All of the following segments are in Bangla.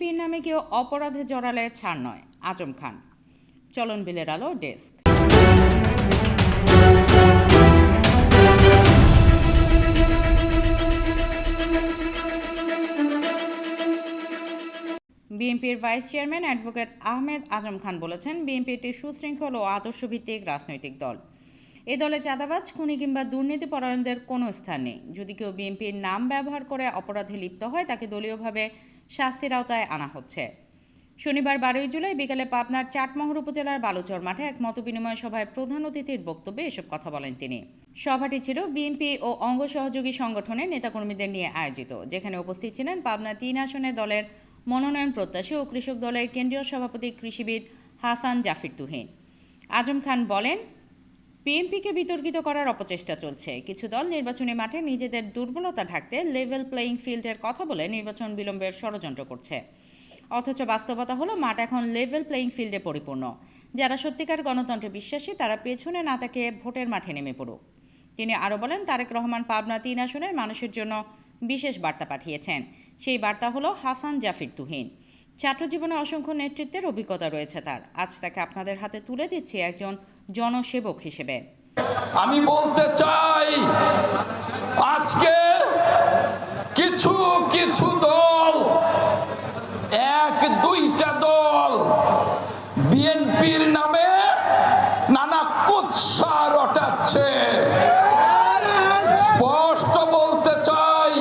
বিএনপির নামে কেউ অপরাধে জড়ালে ছাড় নয়, আজম খান। চলন বিলের আলো, ডেস্ক। বিএনপির vice chairman advocate Ahmed Azam Khan বলেছেন বিএনপি একটি সুশৃঙ্খল ও আদর্শভিত্তিক রাজনৈতিক দল। এ দলে চাঁদাবাজ, খুনি কিংবা দুর্নীতিপরায়ণদের কোনো স্থান নেই। যদি কেউ বিএনপির নাম ব্যবহার করে অপরাধে লিপ্ত হয়, তাকে দলীয়ভাবে শাস্তির আওতায় আনা হচ্ছে। শনিবার বারোই জুলাই বিকেলে পাবনার চাটমোহর উপজেলার বালুচর মাঠে এক মতবিনিময় সভায় প্রধান অতিথির বক্তব্যে এসব কথা বলেন তিনি। সভাটি ছিল বিএনপি ও অঙ্গ সহযোগী সংগঠনের নেতাকর্মীদের নিয়ে আয়োজিত, যেখানে উপস্থিত ছিলেন পাবনা তিন আসনে দলের মনোনয়ন প্রত্যাশী ও কৃষক দলের কেন্দ্রীয় সভাপতি কৃষিবিদ হাসান জাফির তুহিন। আজম খান বলেন বিএনপিকে বিতর্কিত করার অপচেষ্টা চলছে। কিছু দল নির্বাচনী মাঠে নিজেদের দুর্বলতা ঢাকতে লেভেল প্লেয়িং ফিল্ডের কথা বলে নির্বাচন বিলম্বের ষড়যন্ত্র করছে। অথচ বাস্তবতা হলো, মাঠ এখন লেভেল প্লেয়িং ফিল্ডে পরিপূর্ণ। যারা সত্যিকার গণতন্ত্রে বিশ্বাসী, তারা পেছনে না তাকে ভোটের মাঠে নেমে পড়ুক। তিনি আরও বলেন, তারেক রহমান পাবনা তিন আসনের মানুষের জন্য বিশেষ বার্তা পাঠিয়েছেন। সেই বার্তা হলো হাসান জাফির তুহিন। ছাত্রজীবনে অসংখ্য নেতৃত্বের অভিজ্ঞতা রয়েছে তার। আজ তাকে আপনাদের হাতে তুলে দিচ্ছি একজন জনসেবক হিসেবে। আমি বলতে চাই, আজকে কিছু কিছু দল এক দুইটা দল বিএনপির নামে নানা কুৎসা রটাচ্ছে স্পষ্ট বলতে চাই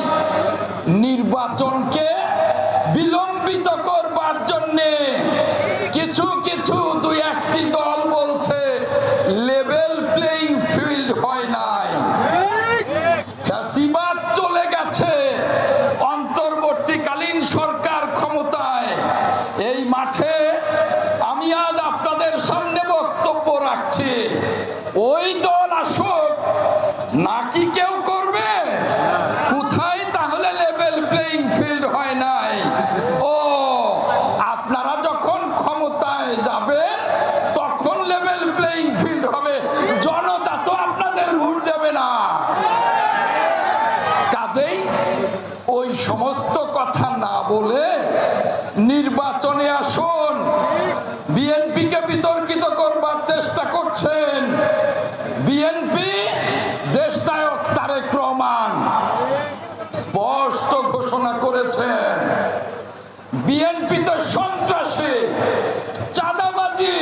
নির্বাচনকে বিলম্বিত করবার জন্যে কিছু কিছু দুই একটি দল বলছে লেভেল প্লেইং ফিল্ড হয় নাই ফ্যাসিবাদ চলে গেছে অন্তর্বর্তীকালীন সরকার ক্ষমতায় এই মাঠে আমি আজ আপনাদের সামনে বক্তব্য রাখছি ওই দল আসুক নাকি কেউ করবে? কোথায় তাহলে লেভেল প্লেইং ফিল্ড হয় নাই? ও, আপনারা যখন ক্ষমতায় যাবেন, তখন লেভেল প্লেইং ফিল্ড হবে। জনতা তো আপনাদের ভোট দেবে না। কাজেই ওই সমস্ত কথা না বলে নির্বাচনে আসুন বিএনপিকে বিতর্কিত করবার চেষ্টা করছেন বিএনপি দেশনায়ক তারেক রহমান স্পষ্ট ঘোষণা করেছেন বিএনপি তো সন্ত্রাসী, চাঁদাবাজি,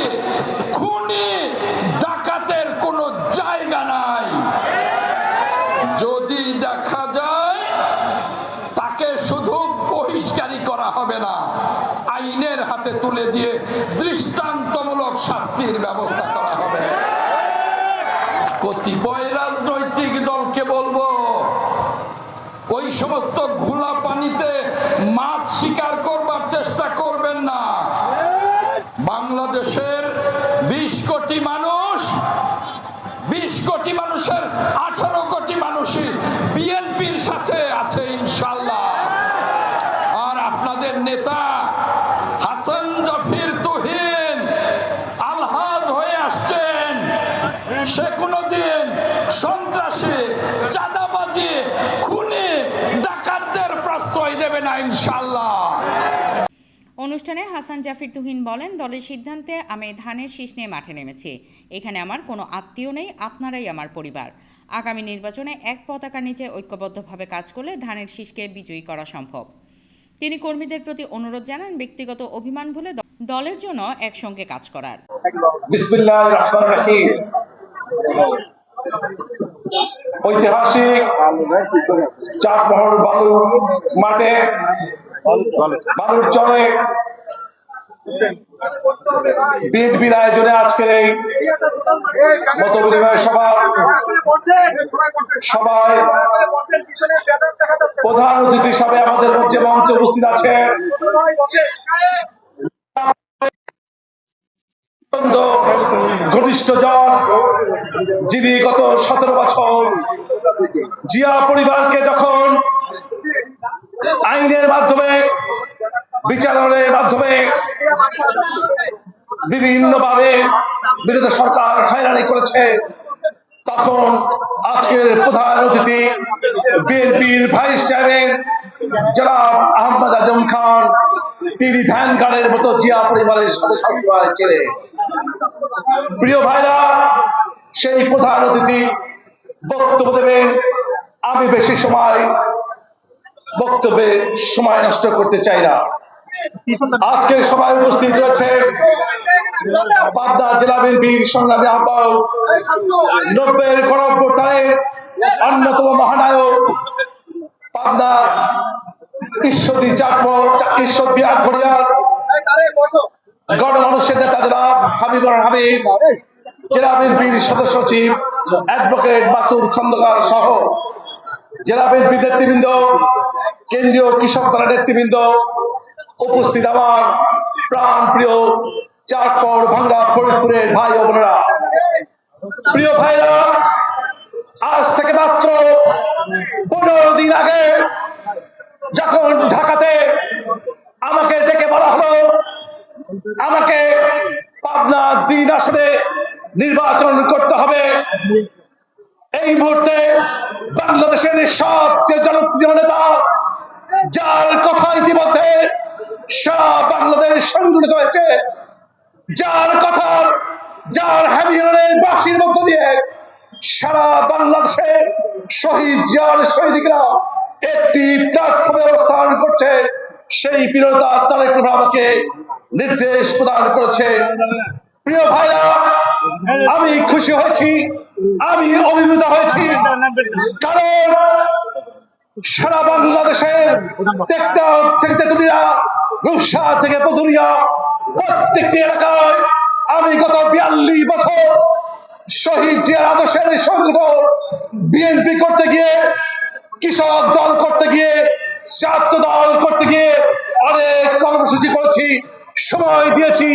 খুনি, ডাকাতের কোনো জায়গা নাই। যদি দেখা যায়, তাকে শুধু বহিষ্কারী করা হবে না, আইনের হাতে তুলে দিয়ে দৃষ্টান্তমূলক শাস্তির ব্যবস্থা করা হবে। কতিপয় ওই সমস্ত ঘোলা পানিতে মাছ শিকার করবার চেষ্টা করবেন না। বাংলাদেশের বিশ কোটি মানুষ, বিশ কোটি মানুষের আঠারো কোটি মানুষই বিএনপির সাথে আছে ইনশাল্লাহ আর আপনাদের নেতা হাসান জাফির তুহিন আলহাজ হয়ে আসছেন। সে কোনোদিন সন্ত্রাসী, চাঁদাবাজি প্রশ্রয় দেবে না ইনশাল্লাহ অনুষ্ঠানে হাসান জাফির তুহিন বলেন দলের সিদ্ধান্তে আমি ধানের শীষ নিয়ে মাঠে নেমেছি। এখানে আমার কোনো আত্মীয় নেই আপনারাই আমার পরিবার। আগামী নির্বাচনে এক পতাকার নিচে ঐক্যবদ্ধভাবে কাজ করলে ধানের শীষকে বিজয়ী করা সম্ভব। তিনি কর্মীদের প্রতি অনুরোধ জানান ব্যক্তিগত অভিমান ভুলে দলের জন্য একসঙ্গে কাজ করার। ঐতিহাসিক চাটমোহর বালু মাঠে বালুর চরে বিএনপির আয়োজনে আজকের এই মত বিনিময় সভা। সবাই প্রধান অতিথি হিসাবে আমাদের মধ্যে মঞ্চে উপস্থিত আছে ঘনিষ্ঠ জন, যিনি গত সতেরো বছর জিয়া পরিবারকে যখন আইনের মাধ্যমে মাধ্যমে বিভিন্নভাবে বিরোধী সরকার হয়রানি করেছে, তখন আজকের প্রধান অতিথি বিএনপির ভাইস চেয়ারম্যান জনাব আহমদ আজম খান, তিনি ভ্যান গার্ডের মতো জিয়া পরিবারের সবসময় ছেড়ে প্রিয় ভাইরা, সেই প্রধান অতিথি বক্তব্য দেবেন। আমি বেশি সময় বক্তব্যে সময় নষ্ট করতে চাই না। আজকের সভায় উপস্থিত রয়েছে। পাবনা জেলা বিএনপির সংগ্রামী আহ্বায়ক, নব্বের গণঅভ্যুত্থানের অন্যতম মহানায়ক পাবনা ঈশ্বরদী চাকম ঈশ্বরদী আটঘরিয়ার গণমানুষের নেতা জনাব হাবিবুর হাবিব জেলা বিএনপির সদস্য সচিব অ্যাডভোকেট মাসুর খন্দকার সহ জেলা বিএনপির নেতৃবৃন্দ কেন্দ্রীয় কৃষক দলের নেতৃবৃন্দ উপস্থিত আমার প্রাণ প্রিয় চারপর ভাঙ্গা ফরিদপুরের ভাই ও বোনেরা। প্রিয় ভাইরা আজ থেকে মাত্র পনেরো দিন আগে যখন ঢাকাতে আমাকে ডেকে বলা হলো আমাকে পাবনা দিন আসনে নির্বাচন করতে হবে। এই মুহূর্তে বাংলাদেশের সবচেয়ে জনপ্রিয় নেতা যার কথা ইতিমধ্যে সারা বাংলাদেশ সংগঠিত হয়েছে। যার কথার যার হ্যামিরনের বাসির মধ্য দিয়ে সারা বাংলাদেশে শহীদ জিয়ার সৈনিকরা একটি প্ল্যাটফর্মে অবস্থান করছে। সেই প্রিয়তা তারেক আমাকে নির্দেশ প্রদান করেছে। প্রিয় ভাইরা, আমি খুশি হয়েছি, আমি অভিভূত হয়েছি। কারণ সারা বাংলাদেশের থেকে তেতুলিয়া রূপসা থেকে পদুরিয়া প্রত্যেকটি এলাকায় আমি গত বিয়াল্লিশ বছর শহীদ জিয়ার আদর্শের সংগঠন বিএনপি করতে গিয়ে, কৃষক দল করতে গিয়ে ছাত্র দল করতে গিয়ে অনেক কর্মসূচি করেছি, সময় দিয়েছি।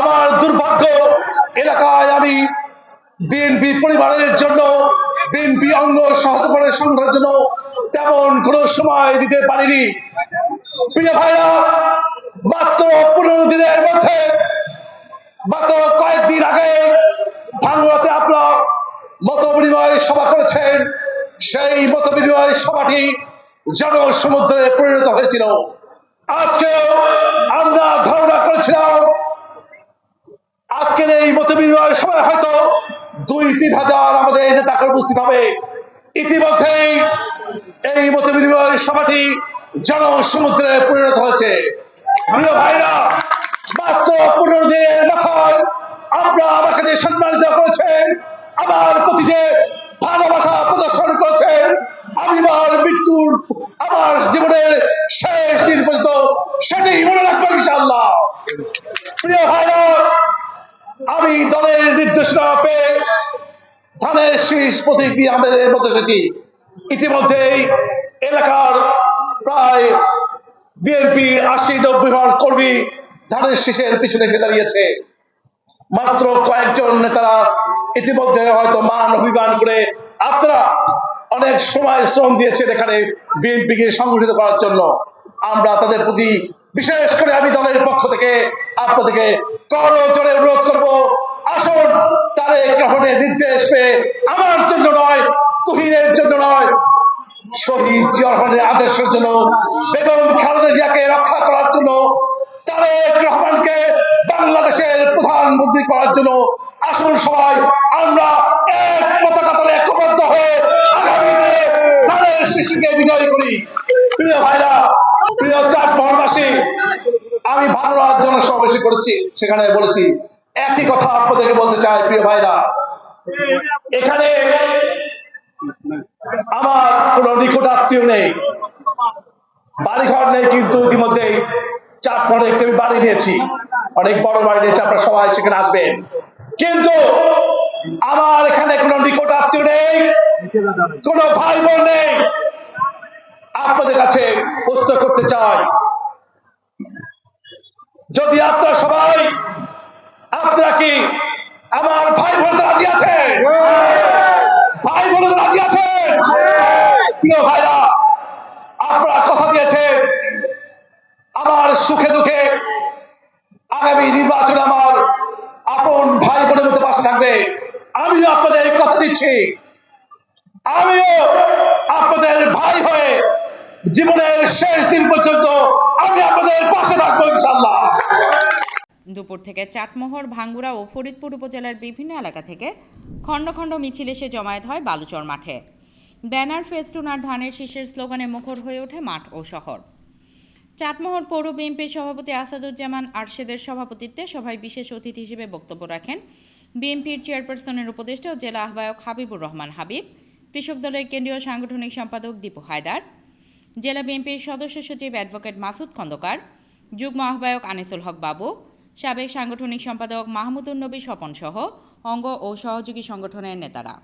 আমার দুর্ভাগ্য, এলাকায় আমি বিএনপি পরিবারের জন্য, বিএনপি অঙ্গ সহযোগের সংগ্রহের জন্য তেমন কোনো সময় দিতে পারিনি। প্রিয় ভাইরা, মাত্র পনেরো দিনের মধ্যে, মাত্র কয়েকদিন আগে ভাঙ্গুয়াতে আপনার মত বিনিময় সভা করেছেন। সেই মত বিনিময় সভাটি জনসমুদ্রে পরিণত হয়েছিল। আজকে আমরা ধারণা করেছিলাম, আজকের এই মত বিনিময় সভায় হয়তো দুই, তিন হাজার আমাদের নেতাকে উপস্থিত হবে। ইতিমধ্যেই এই মত বিনিময় সভাটি জনসমুদ্রে পরিণত হয়েছে। ভাইরা, মাত্র পনেরো দিনের মাথায় আপনারা আমাকে যে সম্মানিত করেছেন, আমার প্রতি যে ভালোবাসা প্রদর্শন করেছেন আমি আমার মৃত্যুর, আমার জীবনের শেষ দিন পর্যন্ত মনে রাখব ইনশাআল্লাহ। প্রিয় ভাইরা, আমি দলের নির্দেশনা পেয়ে ধানের শীষ প্রতীক দিয়ে আমাদের মধ্যে এসেছি। ইতিমধ্যেই এলাকার প্রায় বিএনপি আশি নব্বই বার কর্মী ধানের শীষের পিছনে এসে দাঁড়িয়েছে। মাত্র কয়েকজন নেতারা ইতিমধ্যে হয়তো মান অভিমান করে আপনারা অনেক সময় শ্রম দিয়েছেন এখানে বিএনপিকে সংগঠিত করার জন্য। আমরা তাদের প্রতি বিশেষ করে আমি দলের পক্ষ থেকে আপনাদেরকে করজোরে অনুরোধ করব। আসুন, তারেক রহমানের নির্দেশ পেয়ে আমার জন্য নয়, তুহিনের জন্য নয়, শহীদ জিয়া রহমানের আদর্শের জন্য, বেগম খালেদা জিয়াকে রক্ষা করার জন্য, তারেক রহমানকে বাংলাদেশের প্রধানমন্ত্রী করার জন্য আসুন সবাই, আমরা এক পতাকা তলে ঐক্যবদ্ধ হয়ে আগামী দিনে তাদের শিশুকে বিজয় করি। প্রিয় ভাইরা, প্রিয় চার মহলবাসী আমি ভারত জনসমাবেশে করেছি, সেখানে বলেছি একই কথা আপনাদেরকে বলতে চাই, প্রিয় ভাইরা। এখানে আমার কোন নিকট আত্মীয় নেই, বাড়িঘর নেই, কিন্তু ইতিমধ্যেই চাপ একটি আমি বাড়ি নিয়েছি। অনেক বড় বাড়ি নিয়েছি, আপনারা সবাই সেখানে আসবেন। কিন্তু আমার এখানে কোনো নিকট আত্মীয় নেই, কোন ভাই বোন নেই। আপনাদের কাছে প্রশ্ন করতে চাই, যদি আপনারা সবাই, আপনারা কি আমার ভাই বোন রাজি আছেন? ভাই বোন রাজি আছেন? প্রিয় ভাইরা, আপনারা কথা দিয়েছেন, আমার সুখে দুঃখে আগামী নির্বাচনে আমার আপন ভাই বোনের মতো পাশে থাকবে। আমিও আপনাদের কথা দিচ্ছি। আমিও আপনাদের ভাই হয়ে জীবনের শেষ দিন পর্যন্ত আমি আপনাদের পাশে থাকব ইনশাল্লাহ দুপুর থেকে চাটমোহর ভাঙ্গুড়া ও ফরিদপুর উপজেলার বিভিন্ন এলাকা থেকে খণ্ড খণ্ড মিছিল এসে জমায়েত হয় বালুচর মাঠে। ব্যানার, ফেস্টুন আর ধানের শীষের স্লোগানে মুখর হয়ে ওঠে মাঠ ও শহর। চাটমোহর পৌর বিএনপির সভাপতি আসাদুজ্জামান আরশেদের সভাপতিত্বে সভায় বিশেষ অতিথি হিসেবে বক্তব্য রাখেন বিএনপির চেয়ারপারসনের উপদেষ্টা ও জেলা আহ্বায়ক হাবিবুর রহমান হাবিব, কৃষক দলের কেন্দ্রীয় সাংগঠনিক সম্পাদক দীপু হায়দার, জেলা বিএনপির সদস্য সচিব অ্যাডভোকেট মাসুদ খন্দকার, যুগ্ম আহ্বায়ক আনিসুল হক বাবু, সাবেক সাংগঠনিক সম্পাদক মাহমুদুর নবী স্বপন সহ অঙ্গ ও সহযোগী সংগঠনের নেতারা।